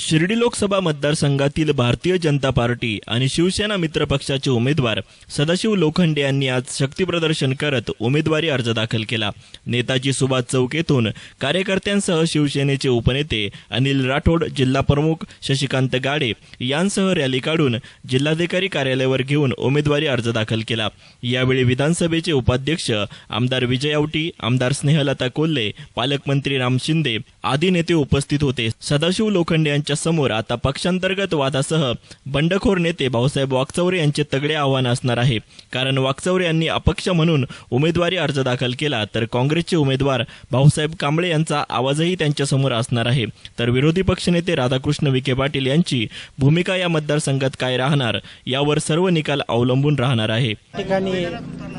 शिर्डी लोकसभा मतदारसंघातील भारतीय जनता पार्टी आणि शिवसेना मित्र पक्षाचे उमेदवार सदाशिव लोखंडे यांनी आज शक्तीप्रदर्शन करत उमेदवारी अर्ज दाखल केला. नेताजी सुभाष चौक येथून कार्यकर्त्यांसह शिवसेनेचे उपनेते अनिल राठोड जिल्हा प्रमुख शशिकांत गाडे यांसह रॅली काढून जिल्हाधिकारी कार्यालयावर घेऊन उमेदवारी अर्ज दाखल केला. यावेळी विधानसभेचे उपाध्यक्ष आमदार विजय आवटी आमदार स्नेहलता कोल्हे पालकमंत्री राम शिंदे आदी नेते उपस्थित होते. सदाशिव लोखंडे यांच्या समोर आता पक्षांतर्गत वादासह बंडखोर नेते भाऊसाहेब वाकचौरे यांचे तगडे आव्हान असणार आहे. कारण वाकचौरे यांनी अपक्ष म्हणून उमेदवारी अर्ज दाखल केला तर काँग्रेसचे उमेदवार भाऊसाहेब कांबळे यांचा आवाजही त्यांच्यासमोर असणार आहे. तर विरोधी पक्षनेते राधाकृष्ण विखे पाटील यांची भूमिका या मतदारसंघात काय राहणार यावर सर्व निकाल अवलंबून राहणार आहे. ठिकाणी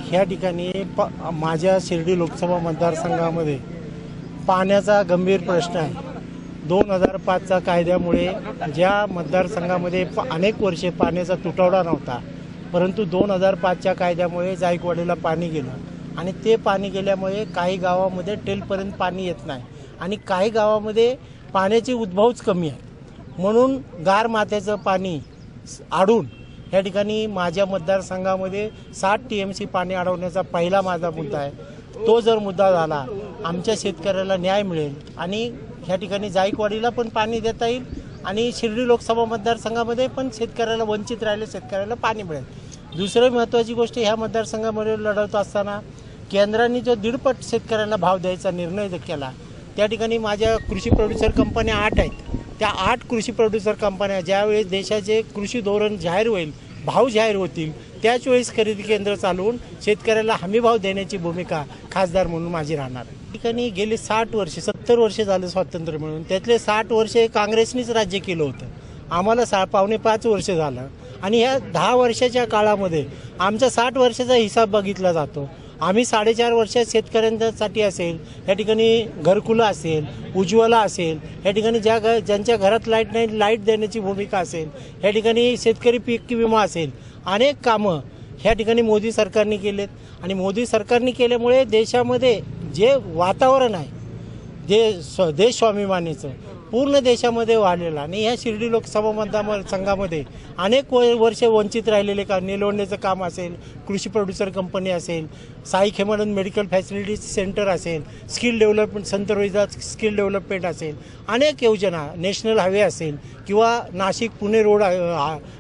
ह्या ठिकाणी प माझ्या शिर्डी लोकसभा मतदारसंघामध्ये पाण्याचा गंभीर प्रश्न आहे. दोन हजार पाचच्या कायद्यामुळे ज्या मतदारसंघामध्ये प अनेक वर्षे पाण्याचा तुटवडा नव्हता परंतु दोन हजार पाचच्या कायद्यामुळे जायकवाडीला पाणी गेलं. आणि ते पाणी गेल्यामुळे काही गावामध्ये टेलपर्यंत पाणी येत नाही. आणि काही गावामध्ये पाण्याची उद्भवच कमी आहे. म्हणून गार माथ्याचं पाणी आडून या ठिकाणी माझ्या मतदारसंघामध्ये साठ टी एम सी पाणी अडवण्याचा पहिला माझा मुद्दा आहे. तो जर मुद्दा झाला आमच्या शेतकऱ्याला न्याय मिळेल आणि ह्या ठिकाणी जायकवाडीला पण पाणी देता येईल आणि शिर्डी लोकसभा मतदारसंघामध्ये पण शेतकऱ्याला वंचित राहिले शेतकऱ्याला पाणी मिळेल. दुसरं महत्त्वाची गोष्ट ह्या मतदारसंघामध्ये लढवत असताना केंद्राने जो दीडपट शेतकऱ्यांना भाव द्यायचा निर्णय केला त्या ठिकाणी माझ्या कृषी प्रोड्युसर कंपन्या आठ आहेत. त्या आठ कृषी प्रोड्युसर कंपन्या ज्यावेळेस देशाचे कृषी धोरण जाहीर होईल भाव जाहीर होतील त्याच वेळेस खरेदी केंद्र चालवून शेतकऱ्याला हमी भाव देण्याची भूमिका खासदार म्हणून माझी राहणार आहे. ठिकाणी गेले साठ वर्षे सत्तर वर्षे झाले स्वातंत्र्य मिळून. त्यातले साठ वर्षे काँग्रेसनीच राज्य केलं होतं. आम्हाला सा पावणे पाच वर्ष झालं. आणि ह्या दहा वर्षाच्या काळामध्ये आमचा साठ वर्षाचा हिसाब बघितला जातो. आम्ही साडेचार वर्षात शेतकऱ्यांसाठी असेल या ठिकाणी घरकुलं असेल उज्ज्वला असेल या ठिकाणी ज्या घ ज्यांच्या घरात लाइट नाही लाइट देण्याची भूमिका असेल या ठिकाणी शेतकरी पीक विमा असेल अनेक कामं ह्या ठिकाणी मोदी सरकारने केलेत. आणि मोदी सरकारने केल्यामुळे देशामध्ये जे वातावरण आहे जे स्व देश स्वाभिमानीचं पूर्ण देशामध्ये वाढलेलं आणि ह्या शिर्डी लोकसभा मतदार संघामध्ये अनेक व वर्षे वंचित राहिलेले का निलवडण्याचं काम असेल कृषी प्रोड्युसर कंपनी असेल Sai Khemanand medical facilities centre असेल skill development Sant Rohidas skill development असेल अनेक योजना नॅशनल हायवे असेल किंवा नाशिक पुणे रोड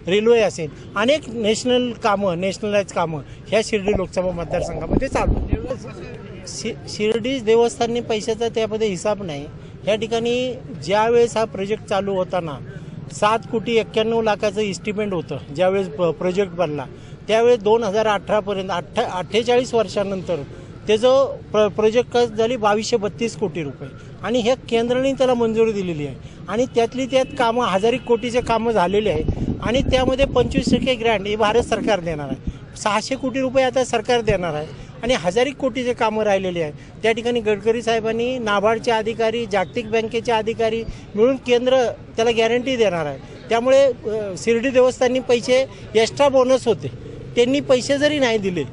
रेल्वे असेल अनेक नॅशनल कामं नॅशनलाइज कामं ह्या शिर्डी लोकसभा मतदारसंघामध्ये चालू शि शिर्डी देवस्थानने पैशाचा त्यामध्ये हिसाब नाही. ह्या ठिकाणी ज्यावेळेस हा प्रोजेक्ट चालू होताना सात कोटी एक्क्याण्णव लाखाचं इस्टिमेंट होतं ज्यावेळेस प्रोजेक्ट बनला. त्यावेळेस दोन हजार अठरापर्यंत अठ्ठा अठ्ठेचाळीस वर्षानंतर त्याचं प्र प्रोजेक्ट कस झाली बावीसशे बत्तीस कोटी रुपये. आणि ह्या केंद्राने त्याला मंजुरी दिलेली आहे. आणि त्यातली त्यात कामं हजार एक कोटीचे कामं झालेली आहे. आणि त्यामध्ये पंचवीस टक्के ग्रँड हे भारत सरकार देणार आहे. सहाशे कोटी रुपये आता सरकार देणार आहे. आणि हजारिक कोटीचे कामं राहिलेली आहे त्या ठिकाणी गडकरी साहेबांनी नाबार्डचे अधिकारी जागतिक बँकेचे अधिकारी मिळून केंद्र त्याला गॅरंटी देणार आहे. त्यामुळे शिर्डी देवस्थानी पैसे एक्स्ट्रा बोनस होते. त्यांनी पैसे जरी नाही दिले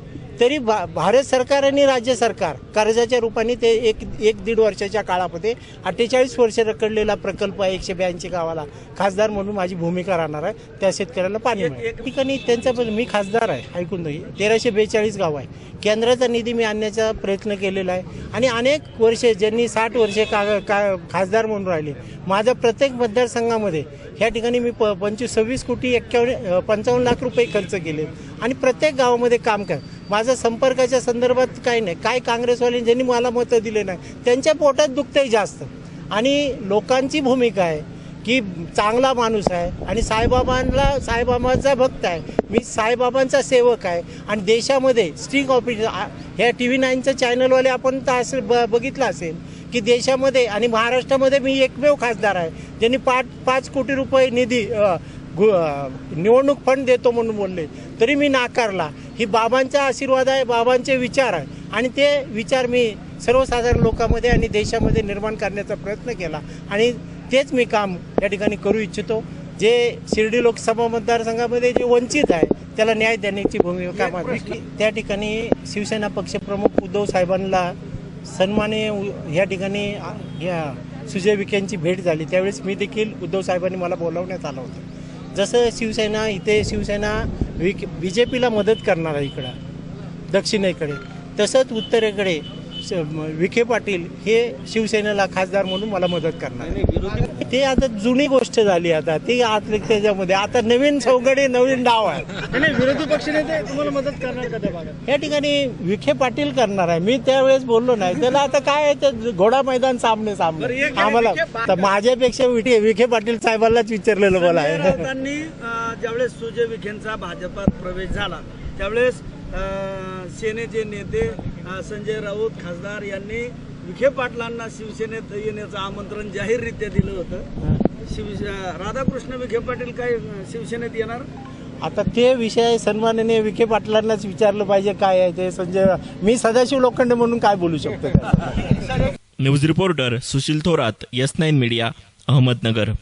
तरी भा भारत सरकार आणि राज्य सरकार कर्जाच्या रूपाने ते एक एक दीड वर्षाच्या काळामध्ये अठ्ठेचाळीस वर्ष रखडलेला प्रकल्प आहे एकशे ब्याऐंशी गावाला. खासदार म्हणून माझी भूमिका राहणार आहे. त्या शेतकऱ्याला पाणी ठिकाणी त्यांचा पण मी खासदार आहे ऐकून नाही तेराशे बेचाळीस गाव आहे. केंद्राचा निधी मी आणण्याचा प्रयत्न केलेला आहे. आणि अनेक वर्षे ज्यांनी साठ वर्षे का का खासदार म्हणून राहिले. माझ्या प्रत्येक मतदारसंघामध्ये ह्या ठिकाणी मी प पंचवीस सव्वीस कोटी एक्क्यावन्न पंचावन्न लाख रुपये खर्च केले. आणि प्रत्येक गावामध्ये काम कर माझा संपर्काच्या संदर्भात काही नाही. काय काँग्रेसवाले ज्यांनी मला मतं दिले नाही त्यांच्या पोटात दुखतंय जास्त. आणि लोकांची भूमिका आहे की चांगला माणूस आहे आणि साईबाबांना साईबाबांचा भक्त आहे. मी साईबाबांचा सेवक आहे. आणि देशामध्ये स्टिंग ऑफिस ह्या टी व्ही नाईनचं चॅनलवाले आपण तर असं ब बघितलं असेल की देशामध्ये आणि महाराष्ट्रामध्ये मी एकमेव खासदार आहे. ज्यांनी पाच पाच कोटी रुपये निधी गु- निवडणूक फंड देतो म्हणून बोलले. तरी मी नाकारला. ही बाबांचा आशीर्वाद आहे बाबांचे विचार आहे. आणि ते विचार मी सर्वसाधारण लोकांमध्ये आणि देशामध्ये निर्माण करण्याचा प्रयत्न केला. आणि तेच मी काम या ठिकाणी करू इच्छितो. जे शिर्डी लोकसभा मतदारसंघामध्ये जे वंचित आहे त्याला न्याय देण्याची भूमिका माझी त्या ठिकाणी शिवसेना पक्षप्रमुख उद्धव साहेबांना सन्माने या ठिकाणी या सुजय विखेंची भेट झाली. त्यावेळेस मी देखील उद्धव साहेबांनी मला बोलावण्यात आलं होतं. जसं शिवसेना इथे शिवसेना वि बी जे पीला मदत करणार आहे इकडं दक्षिणेकडे. तसंच उत्तरेकडे विखे पाटील हे शिवसेनेला खासदार म्हणून मला मदत करणार. ते आता जुनी गोष्ट झाली आता. ते आतले त्याच्यामध्ये. आता नवीन चौकडे नवीन डाव आहे नाही विरोधी पक्षनेते तुम्हाला मदत करणार का त्या भागात? या ठिकाणी विखे पाटील करणार आहे. मी त्यावेळेस बोललो नाही. त्याला आता काय आहे? ते घोडा मैदान सामने सामने. आम्हाला तर माझ्यापेक्षा विखे विखे पाटील साहेबांनाच विचारलेलं बोला संजय आहे ज्यावेळेस सुजय विखेंचा भाजपात प्रवेश झाला त्यावेळेस सेनेचे नेते संजय राऊत खासदार यांनी विखे पाटलांना शिवसेनेत येण्याचं आमंत्रण जाहीररित्या दिलं होतं. शिव राधाकृष्ण विखे पाटील काय शिवसेनेत येणार? आता ते विषय सन्माननीय विखे पाटलांनाच विचारलं पाहिजे काय आहे ते. संजय मी सदाशिव लोखंडे म्हणून काय बोलू शकतो? News reporter Sushil Thorat S nine media Ahmednagar.